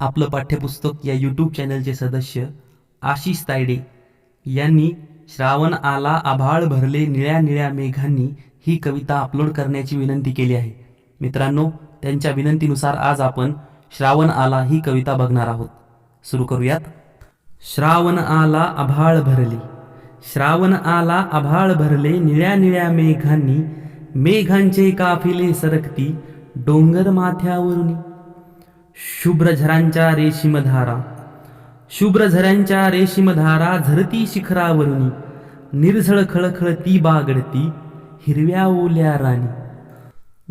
आपलं पाठ्यपुस्तक या यूट्यूब चॅनलचे सदस्य आशिष तायडे यांनी श्रावण आला आभाळ भरले निळ्या निळ्या मेघांनी ही कविता अपलोड करण्याची विनंती केली आहे. मित्रांनो त्यांच्या विनंतीनुसार आज आपण श्रावण आला ही कविता बघणार आहोत. सुरू करूयात. श्रावण आला आभाळ भरले. श्रावण आला आभाळ भरले निळ्या निळ्या मेघांनी. मेघांचे काफिले सरकती डोंगर माथ्यावरून. शुभ्र झरांच्या रेशीमधारा. शुभ्रझऱ्यांच्या रेशीमधारा झरती शिखरावरून. निर्झळ खळखळती बागडती हिरव्या ओल्या राणी.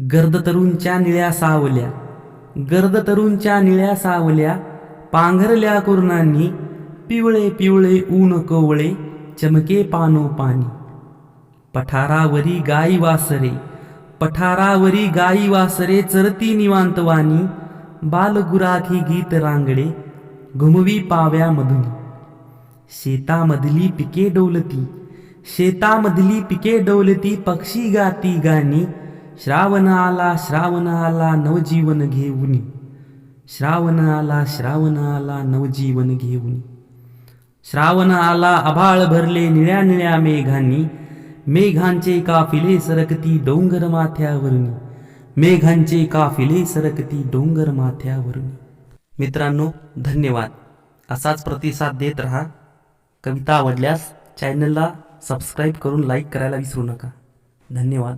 गर्द तरुणच्या निळ्या सावल्या. गर्द तरुणच्या निळ्या सावल्या पांघरल्या कुरणांनी. पिवळे पिवळे ऊन कोवळे चमके पानो पाणी पठारावरी गाई वासरे. पठारावरी गाई वासरे चरती निवांतवानी. बालगुराखी गीत रांगडे घुमवी पाव्यामधून शेतामधली पिके डोलती शेतामधली पिके डोलती पक्षी गाती गाणी. श्रावण आला श्रावण आला नवजीवन घेऊन. श्रावण आला श्रावण आला नवजीवन घेऊन. श्रावण आला आभाळ भरले निळ्या निळ्या मेघांनी. मेघांचे काफिले सरकती डोंगर माथ्यावरून. मेघांचे काफिले सरकती डोंगर माथ्यावरून. मित्रांनो धन्यवाद. असाच प्रतिसाद देत रहा. कविता आवडल्यास चॅनलला सबस्क्राईब करून लाईक करायला विसरू नका. धन्यवाद.